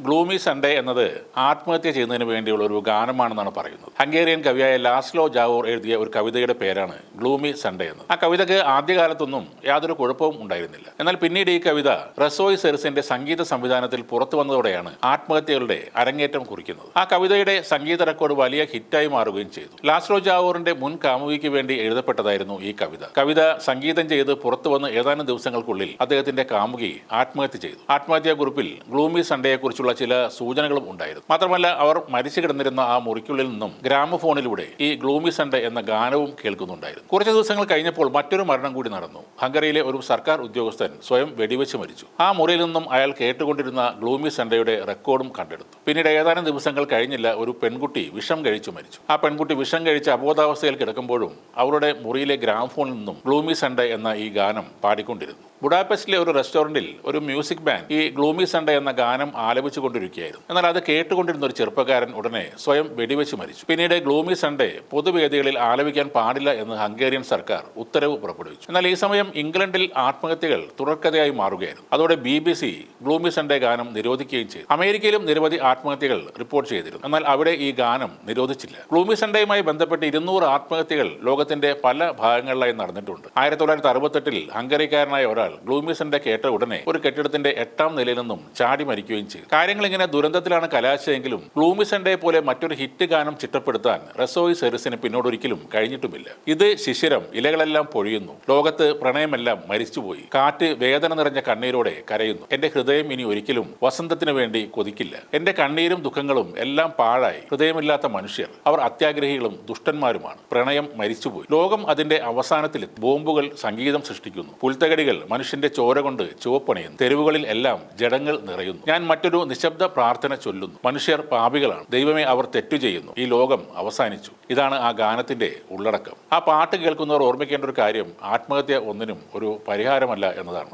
Gloomy Sunday എന്നത് ആത്മഹത്യ ചെയ്യുന്നതിന് വേണ്ടിയുള്ള ഒരു ഗാനമാണെന്നാണ് പറയുന്നത്. ഹംഗേറിയൻ കവിയായ ലാസ്ലോ ജാവോർ എഴുതിയ ഒരു കവിതയുടെ പേരാണ് ഗ്ലൂമി സൺഡേ എന്ന്. ആ കവിതയ്ക്ക് ആദ്യകാലത്തൊന്നും യാതൊരു കുഴപ്പവും ഉണ്ടായിരുന്നില്ല. എന്നാൽ പിന്നീട് ഈ കവിത റസോയ് സെറിസിന്റെ സംഗീത സംവിധാനത്തിൽ പുറത്തു വന്നതോടെയാണ് ആത്മഹത്യകളുടെ അരങ്ങേറ്റം കുറിക്കുന്നത്. ആ കവിതയുടെ സംഗീത റെക്കോർഡ് വലിയ ഹിറ്റായി മാറുകയും ചെയ്തു. ലാസ്ലോ ജാവോറിന്റെ മുൻ കാമുകിക്ക് വേണ്ടി എഴുതപ്പെട്ടതായിരുന്നു ഈ കവിത. കവിത സംഗീതം ചെയ്ത് പുറത്തു വന്ന് ഏതാനും ദിവസങ്ങൾക്കുള്ളിൽ അദ്ദേഹത്തിന്റെ കാമുകി ആത്മഹത്യ ചെയ്തു. ആത്മഹത്യാ കുറിപ്പിൽ ഗ്ലൂമി സൺഡേയെ കുറിച്ചുള്ള ചില സൂചനകളും ഉണ്ടായിരുന്നു. മാത്രമല്ല അവർ മരിച്ചു കിടന്നിരുന്ന ആ മുറിക്കുള്ളിൽ നിന്നും ഗ്രാമഫോണിലൂടെ ഈ ഗ്ലൂമി സൺഡേ എന്ന ഗാനവും കേൾക്കുന്നുണ്ടായിരുന്നു. കുറച്ച് ദിവസങ്ങൾ കഴിഞ്ഞപ്പോൾ മറ്റൊരു മരണം കൂടി നടന്നു. ഹംഗറിയിലെ ഒരു സർക്കാർ ഉദ്യോഗസ്ഥൻ സ്വയം വെടിവെച്ച് മരിച്ചു. ആ മുറിയിൽ നിന്നും അയാൾ കേട്ടുകൊണ്ടിരുന്ന ഗ്ലൂമി സൺഡേയുടെ റെക്കോർഡും കണ്ടെടുത്തു. പിന്നീട് ഏതാനും ദിവസങ്ങൾ കഴിഞ്ഞില്ല ഒരു പെൺകുട്ടി വിഷം കഴിച്ചു മരിച്ചു. ആ പെൺകുട്ടി വിഷം കഴിച്ച് അബോധാവസ്ഥയിൽ കിടക്കുമ്പോഴും അവരുടെ മുറിയിലെ ഗ്രാമഫോണിൽ നിന്നും ഗ്ലൂമി സൺഡേ എന്ന ഈ ഗാനം പാടിക്കൊണ്ടിരുന്നു. ബുഡാപെസ്റ്റിലെ ഒരു റെസ്റ്റോറന്റിൽ ഒരു മ്യൂസിക് ബാൻഡ് ഈ ഗ്ലൂമി സൺഡേ എന്ന ഗാനം ആലപിച്ചു കൊണ്ടിരിക്കുകയായിരുന്നു. എന്നാൽ അത് കേട്ടുകൊണ്ടിരുന്ന ഒരു ചെറുപ്പക്കാരൻ ഉടനെ സ്വയം വെടിവെച്ച് മരിച്ചു. പിന്നീട് ഗ്ലൂമി സൺഡേ പൊതുവേദികളിൽ ആലപിക്കാൻ പാടില്ല എന്ന് ഹംഗേറിയൻ സർക്കാർ ഉത്തരവ് പുറപ്പെടുവിച്ചു. എന്നാൽ ഈ സമയം ഇംഗ്ലണ്ടിൽ ആത്മഹത്യകൾ തുടർക്കഥയായി മാറുകയായിരുന്നു. അതോടെ B B C gloomy Sunday ഗാനം നിരോധിക്കുകയും ചെയ്തു. അമേരിക്കയിലും നിരവധി ആത്മഹത്യകൾ റിപ്പോർട്ട് ചെയ്തിരുന്നു. എന്നാൽ അവിടെ ഈ ഗാനം നിരോധിച്ചില്ല. ഗ്ലൂമി സൺഡേയുമായി ബന്ധപ്പെട്ട് ഇരുന്നൂറ് ആത്മഹത്യകൾ ലോകത്തിന്റെ പല ഭാഗങ്ങളിലായി നടന്നിട്ടുണ്ട്. ആയിരത്തി തൊള്ളായിരത്തി അറുപത്തെട്ടിൽ ഹംഗറിക്കാരനായ ഒരാൾ ഗ്ലൂമിസന്റെ കേട്ട ഉടനെ ഒരു കെട്ടിടത്തിന്റെ എട്ടാം നിലയിൽ നിന്നും ചാടി മരിക്കുകയും ചെയ്തു. കാര്യങ്ങൾ ഇങ്ങനെ ദുരന്തത്തിലാണ് കലാശയെങ്കിലും ഗ്ലൂമിസന്റെ പോലെ മറ്റൊരു ഹിറ്റ് ഗാനം ചിട്ടപ്പെടുത്താൻ റസോയി സെറിസിന് പിന്നോടൊരിക്കലും കഴിഞ്ഞിട്ടുമില്ല. ഇത് ശിശിരം ഇലകളെല്ലാം പൊഴിയുന്നു. ലോകത്ത് പ്രണയമെല്ലാം മരിച്ചുപോയി. കാറ്റ് വേദന നിറഞ്ഞ കണ്ണീരോടെ കരയുന്നു. എന്റെ ഹൃദയം ഇനി ഒരിക്കലും വസന്തത്തിന് വേണ്ടി കൊതിക്കില്ല. എന്റെ കണ്ണീരും ദുഃഖങ്ങളും എല്ലാം പാഴായി. ഹൃദയമില്ലാത്ത മനുഷ്യർ. അവർ അത്യാഗ്രഹികളും ദുഷ്ടന്മാരുമാണ്. പ്രണയം മരിച്ചുപോയി. ലോകം അതിന്റെ അവസാനത്തിൽ ബോംബുകൾ സംഗീതം സൃഷ്ടിക്കുന്നു. പുൽത്തകടികൾ മനുഷ്യന്റെ ചോര കൊണ്ട് ചുവപ്പണിയുന്നു. തെരുവുകളിൽ എല്ലാം ജഡങ്ങൾ നിറയുന്നു. ഞാൻ മറ്റൊരു നിശബ്ദ പ്രാർത്ഥന ചൊല്ലുന്നു. മനുഷ്യർ പാപികളാണ്. ദൈവമേ അവർ തെറ്റു ചെയ്യുന്നു. ഈ ലോകം അവസാനിച്ചു. ഇതാണ് ആ ഗാനത്തിന്റെ ഉള്ളടക്കം. ആ പാട്ട് കേൾക്കുന്നവർ ഓർമ്മിക്കേണ്ട ഒരു കാര്യം ആത്മഹത്യ ഒന്നിനും ഒരു പരിഹാരമല്ല എന്നതാണ്.